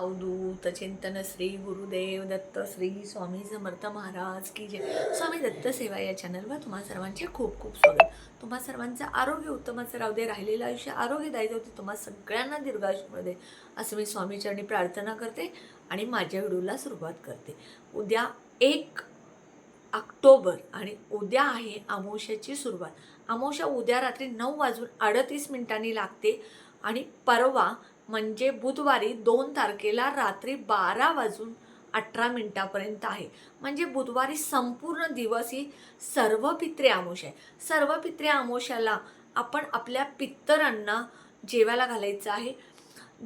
अवधूत चिंतन श्री गुरुदेव दत्त श्री स्वामी समर्थ महाराज की जय. स्वामी दत्त सेवा या चॅनलवर तुम्हा सर्वांचे खूप खूप स्वागत. तुम्हा सर्वांचं आरोग्य उत्तमाचं राहू दे राहिलेलं आयुष्य आरोग्यदायी होते तुम्हा सगळ्यांना दीर्घायुष्यमध्ये असं मी स्वामीचरणी प्रार्थना करते आणि माझ्या व्हिडिओला सुरुवात करते. उद्या एक ऑक्टोबर आणि उद्या आहे अमावश्याची सुरुवात. अमावश्या उद्या रात्री नऊ वाजून अडतीस मिनिटांनी लागते आणि परवा म्हणजे बुधवारी दोन तारखेला रात्री बारा वाजून अठरा मिनटापर्यंत आहे. म्हणजे बुधवारी संपूर्ण दिवस ही सर्व पित्रे आमोश आहे. सर्व पित्रे आमोशाला आपण आपल्या पित्तरांना जेवायला घालायचं आहे.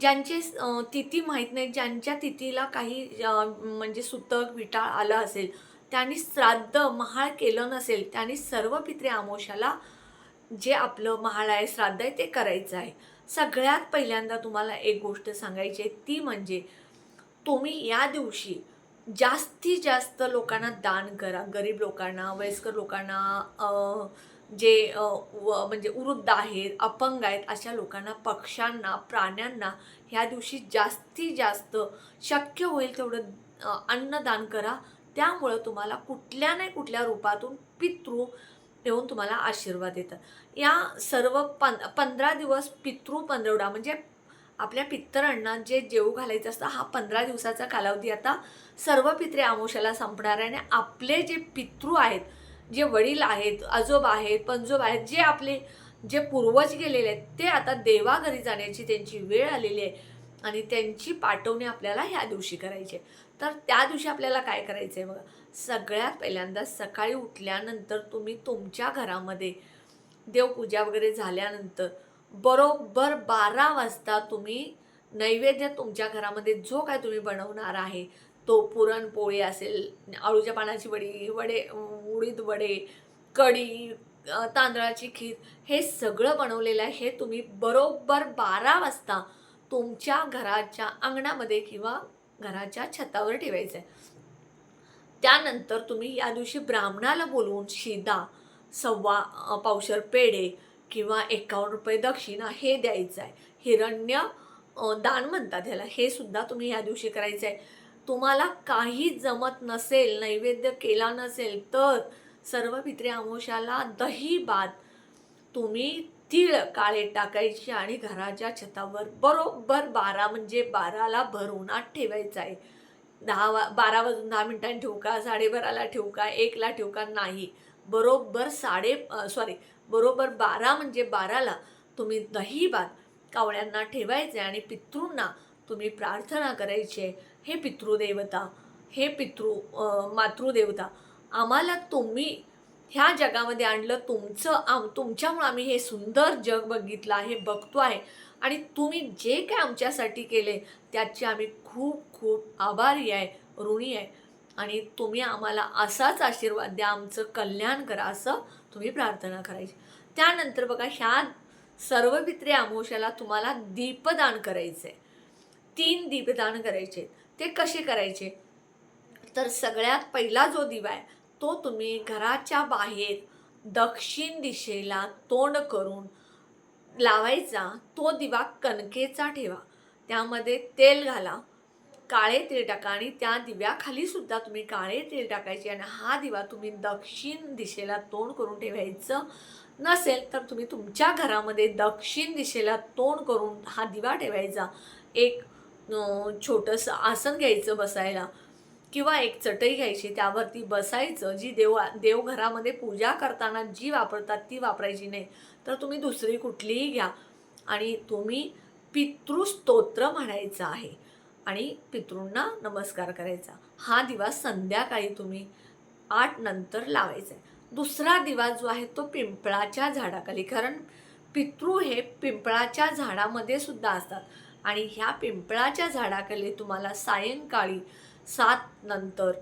ज्यांचे तिथी माहीत नाही ज्यांच्या तिथीला काही म्हणजे सुतक विटाळ आलं असेल त्यांनी श्राद्ध महाळ केलं नसेल त्यांनी सर्व पित्रे आमोशाला जे आपलं महाळ आहे श्राद्ध आहे ते करायचं आहे. सगळ्यात पहिल्यांदा तुम्हाला एक गोष्ट सांगायची आहे ती म्हणजे तुम्ही या दिवशी जास्तीत जास्त लोकांना दान करा. गरीब लोकांना वयस्कर लोकांना जे व- म्हणजे वृद्ध आहेत अपंग आहेत अशा लोकांना पक्ष्यांना प्राण्यांना ह्या दिवशी जास्तीत जास्त शक्य होईल तेवढं अन्नदान करा. त्यामुळं तुम्हाला कुठल्या नाही कुठल्या रूपातून पितृ नेऊन तुम्हाला आशीर्वाद देतात या सर्व पं पंधरा दिवस पितृ पंधरवडा म्हणजे आपल्या पित्तरांना जे जेवू घालायचं असतं हा पंधरा दिवसाचा कालावधी आता सर्व पित्रे आमोशाला संपणार आहे. आणि आपले जे पितृ आहेत जे वडील आहेत आजोबा आहेत पंजोब आहेत जे आपले जे पूर्वज गेलेले आहेत ते आता देवाघरी जाण्याची त्यांची वेळ आलेली आहे. आणि त्यांची पाठवणी आपल्याला ह्या दिवशी करायची आहे. तर त्या दिवशी आपल्याला काय करायचं आहे बघा? सगळ्यात पहिल्यांदा सकाळी उठल्यानंतर तुम्ही तुमच्या घरामध्ये देवपूजा वगैरे झाल्यानंतर बरोबर बारा वाजता तुम्ही नैवेद्य तुमच्या घरामध्ये जो काय तुम्ही बनवणार आहे तो पुरणपोळी असेल आळूच्या पानाची वडी वडे उडीद वडे कढी तांदळाची खीर हे सगळं बनवलेलं आहे. हे तुम्ही बरोबर बारा वाजता तुमच्या घराच्या अंगणामध्ये किंवा घराच्या छतावर ठेवायचं आहे त्यानंतर तुम्ही या दिवशी ब्राह्मणाला बोलवून शिदा सव्वा पावशर पेढे किंवा एकावन्न रुपये दक्षिणा हे द्यायचं आहे हिरण्य दान म्हणतात ह्याला. हे सुद्धा तुम्ही या दिवशी करायचं आहे तुम्हाला काही जमत नसेल नैवेद्य केला नसेल तर सर्व पित्रे आमोशाला दही भात तुम्ही तीळ काळे टाकायची आणि घराच्या छतावर बरोबर बारा म्हणजे बाराला भरूनात ठेवायचं आहे दहा वा बारा वाजून दहा मिनिटांनी ठेवू का? साडेबाराला ठेवू का? एकला ठेवू का? नाही. बरोबर साडे सॉरी बरोबर बारा म्हणजे बाराला तुम्ही दही भात कावळ्यांना ठेवायचे आणि पितृंना तुम्ही प्रार्थना करायची. आहे हे पितृदेवता हे पितृ मातृदेवता आम्हाला तुम्ही ह्या जगामध्ये आणलं तुमचं आम तुमच्यामुळं आम्ही हे सुंदर जग बघितलं आहे बघतो आहे. आणि तुम्ही जे काय आमच्यासाठी केले त्याचे आम्ही खूप खूप आभारी आहे ऋणी आहे. आणि तुम्ही आम्हाला असाच आशीर्वाद द्या आमचं कल्याण करा असं तुम्ही प्रार्थना करायची. त्यानंतर बघा ह्या सर्व पित्रे आमोशाला तुम्हाला दीपदान करायचं. आहे तीन दीपदान करायचे. ते कसे करायचे? तर सगळ्यात पहिला जो दिवा आहे तो तुम्ही घराच्या बाहेर दक्षिण दिशेला तोंड करून लावायचा तो दिवा कणकेचा ठेवा. त्यामध्ये तेल घाला काळे तेल टाका आणि त्या दिव्याखाली सुद्धा तुम्ही काळे तेल टाकायचे आणि हा दिवा तुम्ही दक्षिण दिशेला तोंड करून ठेवायचं नसेल तर तुम्ही तुमच्या घरामध्ये दक्षिण दिशेला तोंड करून हा दिवा ठेवायचा. एक छोटंसं आसन घ्यायचं बसायला. किंवा एक चटई घ्यायची त्यावरती बसायचं जी देवा देवघरामध्ये पूजा करताना जी वापरतात ती वापरायची नाही तर तुम्ही दुसरी कुठलीही घ्या. आणि तुम्ही पितृस्तोत्र म्हणायचं आहे. आणि पितृंना नमस्कार करायचा. हा दिवा संध्याकाळी तुम्ही आठ नंतर लावायचा. आहे दुसरा दिवा जो आहे तो पिंपळाच्या झाडाखाली कारण पितृ हे पिंपळाच्या झाडामध्ये सुद्धा असतात. आणि ह्या पिंपळाच्या झाडाखाली तुम्हाला सायंकाळी सात नंतर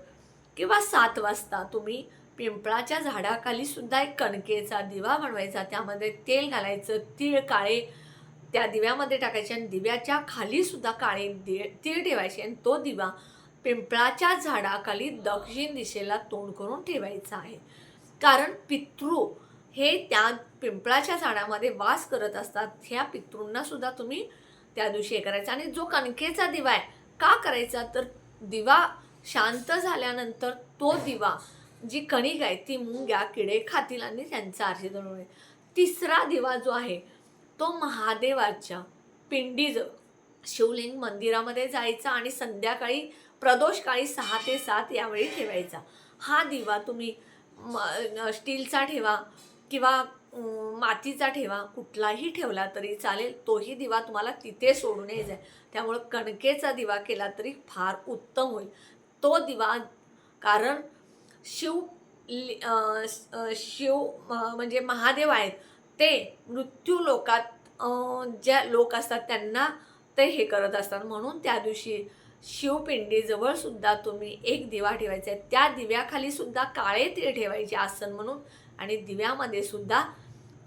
किंवा सात वाजता तुम्ही पिंपळाच्या झाडाखाली सुद्धा एक कणकेचा दिवा बनवायचा. त्यामध्ये तेल घालायचं तीळ काळे त्या दिव्यामध्ये टाकायचे आणि दिव्याच्या खाली सुद्धा काळे दि तीळ ठेवायचे आणि तो दिवा पिंपळाच्या झाडाखाली दक्षिण दिशेला तोंड करून ठेवायचा आहे. कारण पितृ हे त्या पिंपळाच्या झाडामध्ये वास करत असतात ह्या पितृंना सुद्धा तुम्ही त्या दिवशी हे करायचं. आणि जो कणकेचा दिवा आहे का करायचा? तर दिवा शांत झाल्यानंतर तो दिवा जी कणिक आहे ती मुंग्या किडे खातील आणि त्यांचा आरती होईल तिसरा दिवा जो आहे तो महादेवाच्या पिंडीजवळ शिवलिंग मंदिरामध्ये जायचा आणि संध्याकाळी प्रदोषकाळी सहा ते सात यावेळी ठेवायचा. हा दिवा तुम्ही म- स्टीलचा ठेवा किंवा मातीचा ठेवा कुठलाही ठेवला तरी चालेल तोही दिवा तुम्हाला तिथे सोडून यायचा आहे त्यामुळं कणकेचा दिवा केला तरी फार उत्तम होईल. तो दिवा कारण शिव लि- शिव म्हणजे महादेव आहेत ते मृत्यू लोकात ज्या लोक असतात त्यांना ते हे करत असतात. म्हणून त्या दिवशी शिवपिंडीजवळ सुद्धा तुम्ही एक दिवा ठेवायचा आहे. त्या दिव्याखाली सुद्धा काळे तीळ ठेवायचे आसन म्हणून आणि दिव्यामध्ये सुद्धा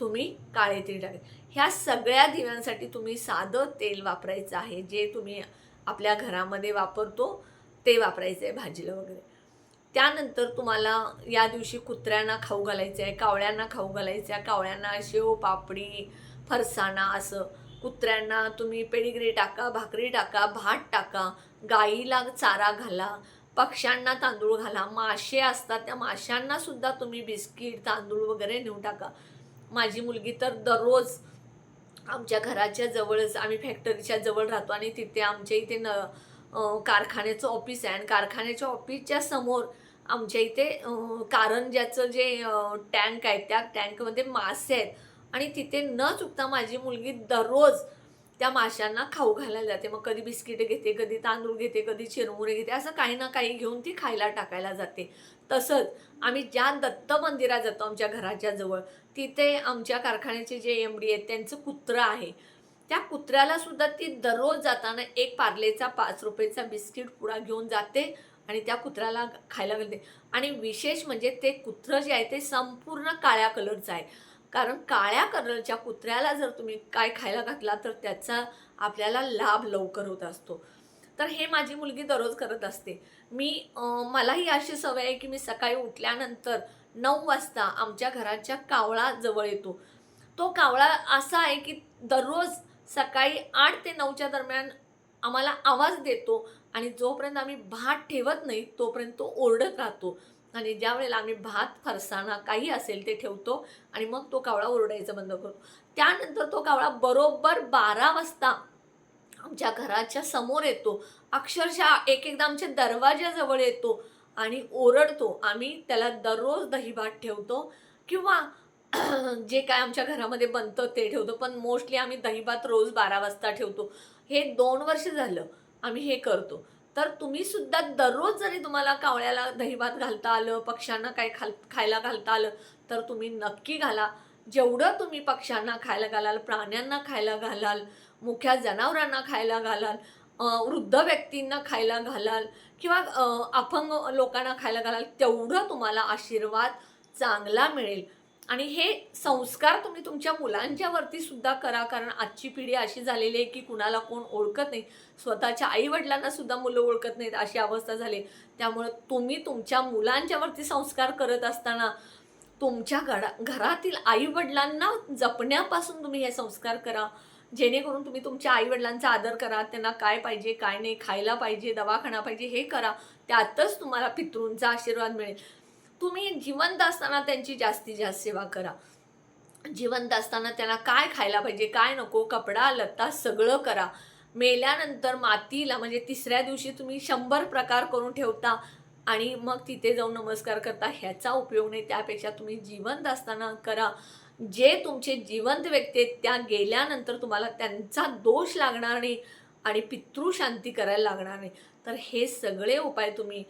तुम्ही काळे तीळ टाकायचे ह्या सगळ्या दिव्यांसाठी तुम्ही साधं तेल वापरायचं आहे. जे तुम्ही आपल्या घरामध्ये वापरतो ते वापरायचं आहे भाजीला वगैरे. त्यानंतर तुम्हाला या दिवशी कुत्र्यांना खाऊ घालायचं आहे कावळ्यांना खाऊ घालायचं आहे कावळ्यांना शेव पापडी फरसाणा असं. कुत्र्यांना तुम्ही पेडिग्री टाका भाकरी टाका भात टाका गाईला चारा घाला पक्ष्यांना तांदूळ घाला. मासे असतात त्या माशांना सुद्धा तुम्ही बिस्किट तांदूळ वगैरे नेऊन टाका. माझी मुलगी तर दररोज आमच्या घराच्या जवळच आम्ही फॅक्टरीच्या जवळ राहतो आणि तिथे आमच्या इथे न कारखान्याचं ऑफिस आहे. आणि कारखान्याच्या ऑफिसच्या समोर आमच्या इथे अं, कारंज्याचं जे टँक आहे त्या टँकमध्ये मासे आहेत. आणि तिथे न चुकता माझी मुलगी दररोज त्या माशांना खाऊ घालायला जाते. मग कधी बिस्किट घेते कधी तांदूळ घेते कधी चिरमुरे घेते. असं काही ना काही घेऊन ती खायला टाकायला जाते. तसंच आम्ही ज्या दत्त मंदिरात जातो आमच्या घराच्या जवळ तिथे आमच्या कारखान्याचे जे एम डी आहेत त्यांचं कुत्रं आहे. त्या कुत्र्याला सुद्धा ती दररोज जाताना एक पार्लेचा पाच रुपयेचा बिस्किट पुडा घेऊन जाते आणि त्या कुत्र्याला खायला घालते आणि विशेष म्हणजे ते कुत्रं जे आहे ते संपूर्ण काळ्या कलरचं आहे. कारण काळ्या कलरच्या कुत्र्याला जर तुम्ही काय खायला घातला तर त्याचा आपल्याला लाभ लवकर होत असतो. तर हे माझी मुलगी दररोज करत असते. मी मलाही अशी सवय आहे की मी सकाळी उठल्यानंतर नऊ वाजता आमच्या घराच्या कावळा जवळ येतो. तो कावळा असा आहे की दररोज सकाळी आठ ते नऊच्या दरम्यान आम्हाला आवाज देतो आणि जोपर्यंत आम्ही भात ठेवत नाही तोपर्यंत तो ओरडत राहतो. आणि ज्या वेळेला आम्ही भात फरसाणा काही असेल ते ठेवतो आणि मग तो कावळा ओरडायचं बंद करतो. त्यानंतर तो कावळा बरोबर बारा वाजता आमच्या घराच्या समोर येतो. अक्षरशः एक एकदा आमच्या दरवाजाजवळ येतो आणि ओरडतो. आम्ही त्याला दररोज दहीभात ठेवतो किंवा जे काय आमच्या घरामध्ये बनतं ते ठेवतो. पण मोस्टली आम्ही दहीभात रोज बारा वाजता ठेवतो. हे दोन वर्ष झालं आम्ही हे करतो. तर तुम्ही सुद्धा दररोज जरी तुम्हाला कावळ्याला दहीभात घालता आलं पक्ष्यांना काय खाल खायला घालता आलं तर तुम्ही नक्की घाला. जेवढं तुम्ही पक्ष्यांना खायला घालाल प्राण्यांना खायला घालाल मुख्या जनावरांना खायला घालाल वृद्ध व्यक्तींना खायला घालाल किंवा अपंग लोकांना खायला घालाल तेवढं तुम्हाला आशीर्वाद चांगला मिळेल. आणि हे संस्कार तुम्ही तुमच्या मुलांच्यावरती सुद्धा करा कारण आजची पिढी अशी झालेली आहे की कुणाला कोण ओळखत नाही. स्वतःच्या आईवडिलांना सुद्धा मुलं ओळखत नाहीत अशी अवस्था झाली. त्यामुळं तुम्ही तुमच्या मुलांच्यावरती संस्कार करत असताना तुमच्या घरा घरातील आईवडिलांना जपण्यापासून तुम्ही हे संस्कार करा. जेणेकरून तुम्ही तुमच्या आईवडिलांचा आदर करा त्यांना काय पाहिजे काय नाही खायला पाहिजे दवाखाना पाहिजे हे करा. त्यातच तुम्हाला पितृंचा आशीर्वाद मिळेल. तुम्ही जिवंत असताना त्यांची जास्तीत जास्त सेवा करा. जिवंत असताना त्यांना काय खायला पाहिजे काय नको कपडा लत्ता सगळं करा. मेल्यानंतर मातीला म्हणजे तिसऱ्या दिवशी तुम्ही शंभर प्रकार करून ठेवता. आणि मग तिथे जाऊन नमस्कार करता ह्याचा उपयोग नाही. त्यापेक्षा तुम्ही जिवंत असताना करा. जे तुमचे जिवंत व्यक्ती आहेत त्या गेल्यानंतर तुम्हाला त्यांचा दोष लागणार नाही आणि पितृशांती करायला लागणार नाही. तर हे सगळे उपाय तुम्ही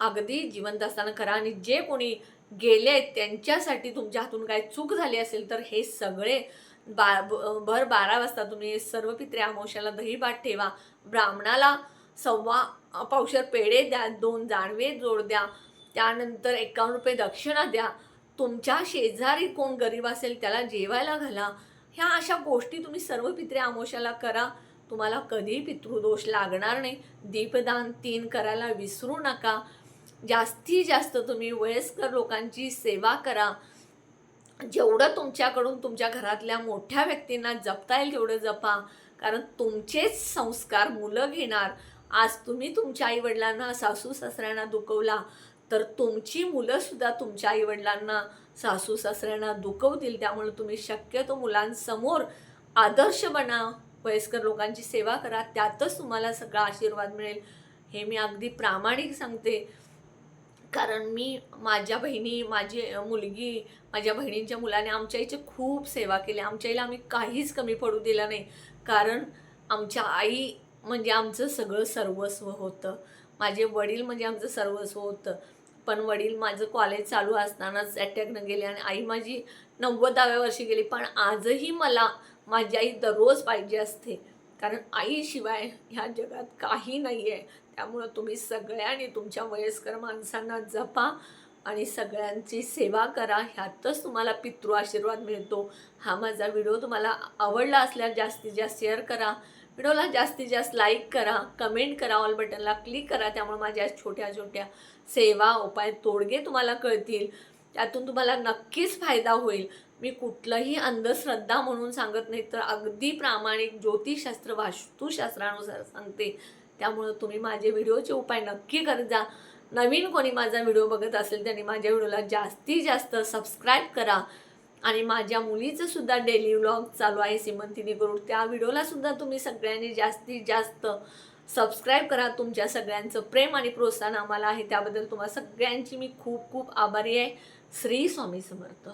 अगदी जिवंत असताना करा आणि जे कोणी गेले आहेत त्यांच्यासाठी तुमच्या हातून काय चूक झाली असेल तर हे सगळे बा भर बारा वाजता तुम्ही सर्व पित्रे अमावश्याला दहीभात ठेवा. ब्राह्मणाला सव्वा पावशर पेढे द्या दोन जाणवे जोड द्या. त्यानंतर एकावन्न रुपये दक्षिणा द्या. तुमच्या शेजारी कोण गरीब असेल त्याला जेवायला घाला. ह्या अशा गोष्टी तुम्ही सर्व पित्रे आमोशाला करा. तुम्हाला कधीही पितृदोष लागणार नाही. दीपदान तीन करायला विसरू नका. जास्तीत जास्त तुम्ही वयस्कर लोकांची सेवा करा. जेवढं तुमच्याकडून तुमच्या घरातल्या मोठ्या व्यक्तींना जपता येईल तेवढं जपा. कारण तुमचेच संस्कार मुलं घेणार. आज तुम्ही तुमच्या आईवडिलांना सासू सासऱ्यांना दुखवला तर तुमची मुलंसुद्धा तुमच्या आईवडिलांना सासू सासऱ्यांना दुखवतील. त्यामुळे तुम्ही शक्यतो मुलांसमोर आदर्श बना. वयस्कर लोकांची सेवा करा. त्यातच तुम्हाला सगळा आशीर्वाद मिळेल. हे मी अगदी प्रामाणिक सांगते. कारण मी माझ्या बहिणी माझी मुलगी माझ्या बहिणींच्या मुलाने आमच्या आईची खूप सेवा केली. आमच्या आईला आम्ही काहीच कमी पडू दिलं नाही. कारण आमच्या आई म्हणजे आमचं सगळं सर्वस्व होतं. माझे वडील म्हणजे आमचं सर्वस्व होतं. पण वडील माझं कॉलेज चालू असतानाच अटॅकनं गेले आणि आई माझी नव्वदाव्या वर्षी गेली. पण आजही मला माझी आई दररोज पाहिजे असते. कारण आईशिवाय ह्या जगात काही नाही आहे त्यामुळं तुम्ही सगळ्यांनी तुमच्या वयस्कर माणसांना जपा आणि सगळ्यांची सेवा करा. ह्यातच तुम्हाला पितृ आशीर्वाद मिळतो. हा माझा व्हिडिओ तुम्हाला आवडला असल्यास जास्तीत जास्त शेअर करा. व्हिडिओला जास्तीत जास्त लाईक करा कमेंट करा ऑल बटनला क्लिक करा. त्यामुळे माझ्या छोट्या छोट्या सेवा उपाय तोडगे तुम्हाला कळतील. त्यातून तुम्हाला नक्कीच फायदा होईल. मी कुठलंही अंधश्रद्धा म्हणून सांगत नाही तर अगदी प्रामाणिक ज्योतिषशास्त्र वास्तुशास्त्रानुसार सांगते. त्यामुळं तुम्ही माझे व्हिडिओचे उपाय नक्की करत जा. नवीन कोणी माझा व्हिडिओ बघत असेल त्यांनी माझ्या व्हिडिओला जास्तीत जास्त सबस्क्राईब करा. आणि माझ्या मुलीचं सुद्धा डेली व्लॉग चालू आहे सिमंतिनी करून. त्या व्हिडिओला सुद्धा तुम्ही सगळ्यांनी जास्तीत जास्त सबस्क्राईब करा. तुमच्या सगळ्यांचं प्रेम आणि प्रोत्साहन आम्हाला आहे. त्याबद्दल तुम्हाला सगळ्यांची मी खूप खूप आभारी आहे. श्री स्वामी समर्थ.